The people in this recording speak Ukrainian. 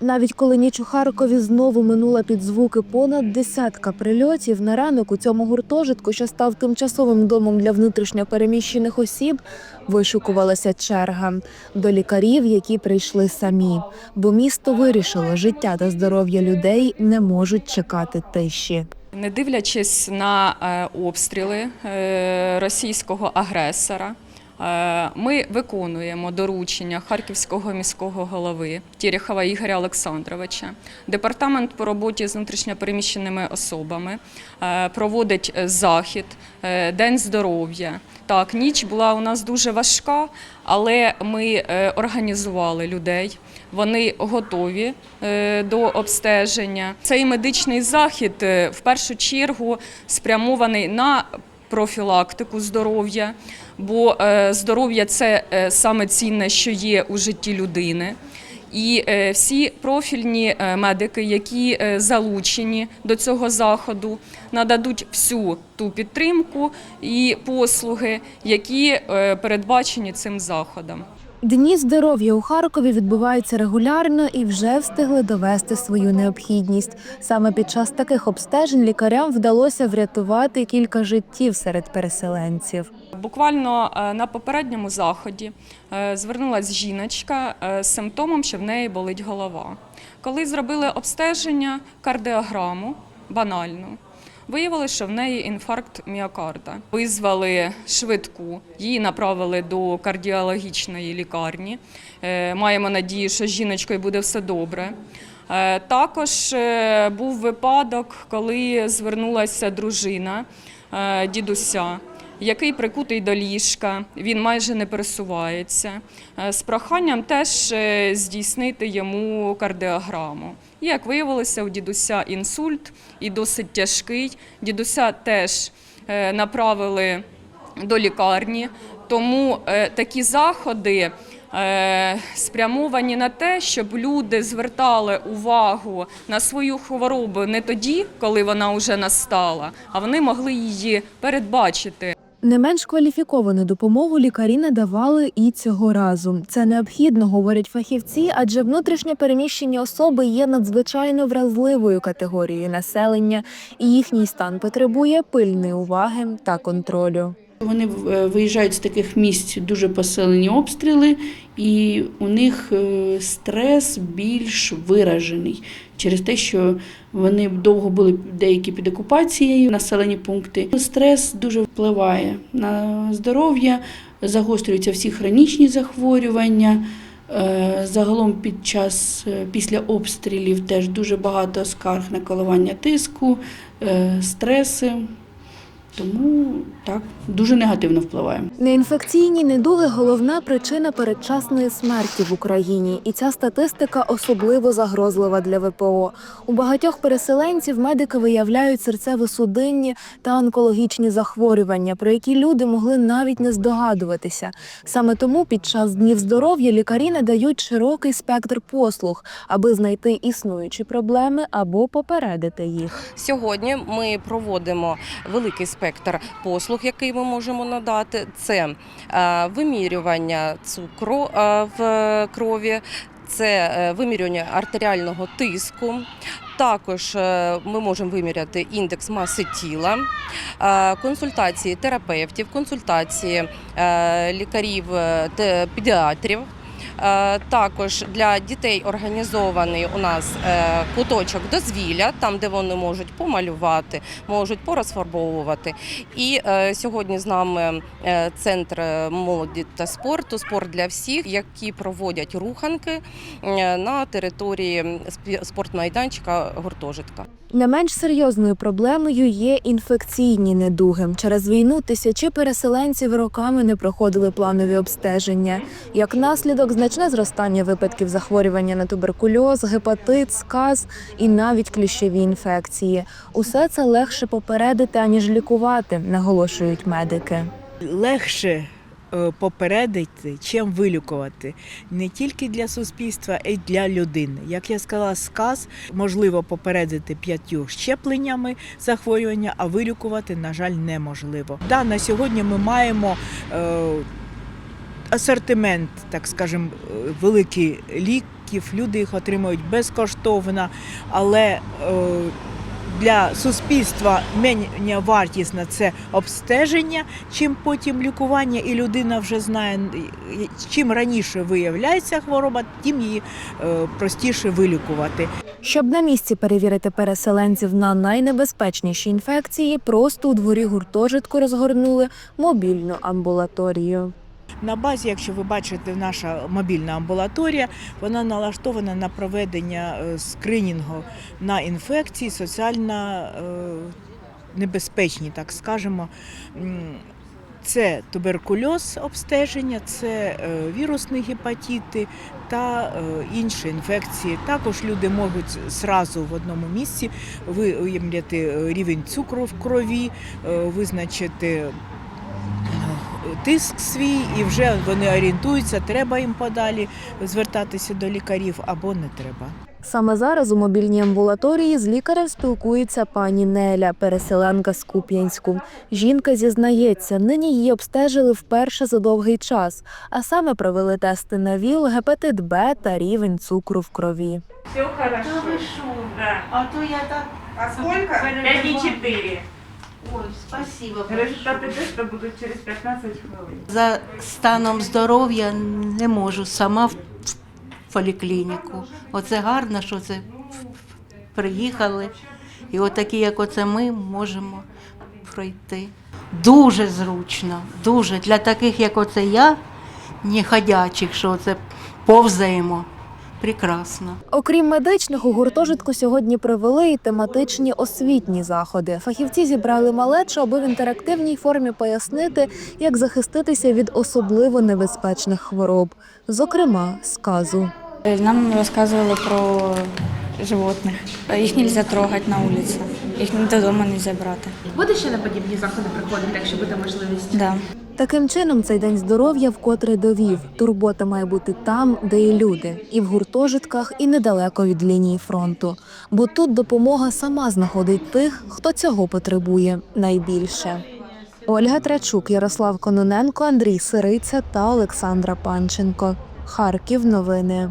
Навіть коли ніч у Харкові знову минула під звуки понад десятка прильотів, на ранок у цьому гуртожитку, що став тимчасовим домом для внутрішньо переміщених осіб, вишукувалася черга до лікарів, які прийшли самі. Бо місто вирішило, життя та здоров'я людей не можуть чекати тиші. Не дивлячись на е, обстріли е, російського агресора, ми виконуємо доручення Харківського міського голови Тєрєхова Ігоря Олександровича. Департамент по роботі з внутрішньопереміщеними особами е, проводить е, захід е, День здоров'я. Так, ніч була у нас дуже важка, але ми е, організували людей. Вони готові е, до обстеження. Цей медичний захід е, в першу чергу спрямований на профілактику здоров'я, бо е, здоров'я це е, саме цінне, що є у житті людини. І е, всі профільні медики, які залучені до цього заходу, нададуть всю ту підтримку і послуги, які передбачені цим заходом. Дні здоров'я у Харкові відбуваються регулярно і вже встигли довести свою необхідність. Саме під час таких обстежень лікарям вдалося врятувати кілька життів серед переселенців. Буквально е, на попередньому заході е, звернулася жіночка е, з симптомом, що в неї болить голова. Коли зробили обстеження, кардіограму банальну, виявили, що в неї інфаркт міокарда. Визвали швидку, її направили до кардіологічної лікарні. Е, Маємо надію, що з жіночкою буде все добре. Е, Також е, був випадок, коли звернулася дружина дідуся який прикутий до ліжка, він майже не пересувається, е, з проханням теж е, здійснити йому кардіограму. І як виявилося, у дідуся інсульт і досить тяжкий. Дідуся теж е, направили до лікарні, тому такі заходи. Спрямовані на те, щоб люди звертали увагу на свою хворобу не тоді, коли вона вже настала, а вони могли її передбачити. Не менш кваліфіковану допомогу лікарі надавали і цього разу. Це необхідно, говорять фахівці, адже внутрішньо переміщені особи є надзвичайно вразливою категорією населення, і їхній стан потребує пильної уваги та контролю. Вони е, виїжджають з таких місць дуже посилені обстріли, і у них е, стрес більш виражений через те, що вони довго були деякі під окупацією, населені пункти. Стрес дуже впливає на здоров'я, загострюються всі хронічні захворювання. Е, Загалом під час після обстрілів теж дуже багато скарг на коливання тиску, стреси. Тому так дуже негативно впливає. Неінфекційні недуги головна причина передчасної смерті в Україні, і ця статистика особливо загрозлива для ВПО. У багатьох переселенців медики виявляють серцево-судинні та онкологічні захворювання, про які люди могли навіть не здогадуватися. Саме тому під час днів здоров'я лікарі надають широкий спектр послуг, аби знайти існуючі проблеми або попередити їх. Сьогодні ми проводимо великий спектр послуг, який ми можемо надати. Це е, вимірювання цукру е, в крові. Це е, вимірювання артеріального тиску. Також ми можемо виміряти індекс маси тіла, консультації терапевтів, консультації лікарів педіатрів. Е, Також для дітей організований у нас е, куточок дозвілля, там де вони можуть помалювати, можуть порозфарбовувати. І е, сьогодні з нами центр молоді та спорту, спорт для всіх, які проводять руханки на території спортмайданчика гуртожитка. Не менш серйозною проблемою є інфекційні недуги. Через війну тисячі переселенців роками не проходили планові обстеження. Як наслідок, значне зростання випадків захворювання на туберкульоз, гепатит, сказ і навіть кліщові інфекції. Усе це легше попередити аніж лікувати, наголошують медики. легше е, попередити, чим вилікувати не тільки для суспільства, а й для людини. Як я сказала, сказ можливо попередити п'ятью щепленнями захворювання, а вилікувати, на жаль, неможливо. Да, на сьогодні ми маємо. Асортимент, так скажемо, великий ліків. Люди їх отримують безкоштовно, але е, для суспільства менш вартісно це обстеження, чим потім лікування, і людина вже знає, чим раніше виявляється хвороба, тим її е, простіше вилікувати. Щоб на місці перевірити переселенців на найнебезпечніші інфекції, просто у дворі гуртожитку розгорнули мобільну амбулаторію. На базі, якщо ви бачите, наша мобільна амбулаторія, вона налаштована на проведення е, скринінгу на інфекції, соціально е, небезпечні, так скажемо. Це туберкульоз обстеження, це е, вірусні гепатити та інші інфекції. Також люди можуть зразу в одному місці виявляти рівень цукру в крові, визначити тиск свій, і вже вони орієнтуються, треба їм подалі звертатися до лікарів або не треба. Саме зараз у мобільній амбулаторії з лікарем спілкується пані Неля, переселенка з Куп'янську. Жінка зізнається, нині її обстежили вперше за довгий час, а саме провели тести на ВІЛ, гепатит Б та рівень цукру в крові. Все хорошо. Да. А то я так... А сколько? 5,4. Ой, спасибо Результати тесту будуть через 15 хвилин. За станом здоров'я не можу сама в в поліклініку. Оце гарно, що це приїхали. І отакі, як оце ми, можемо пройти. Дуже зручно, дуже. Для таких, як оце я, неходячих, що це повзаємо. Прекрасно. Окрім медичних, у гуртожитку сьогодні провели і тематичні освітні заходи. Фахівці зібрали малечу, аби в інтерактивній формі пояснити, як захиститися від особливо небезпечних хвороб, зокрема сказу. Нам рассказывали про животных. Их нельзя трогать на улице. Их додому нельзя брати. Буде ще на подібні заходи приходити, якщо буде можливість? Да. Таким чином, цей день здоров'я вкотре довів. Турбота має бути там, де є люди, і в гуртожитках, і недалеко від лінії фронту. Бо тут допомога сама знаходить тих, хто цього потребує найбільше. Ольга Трачук, Ярослав Кононенко, Андрій Сириця та Олександра Панченко. Харків. Новини.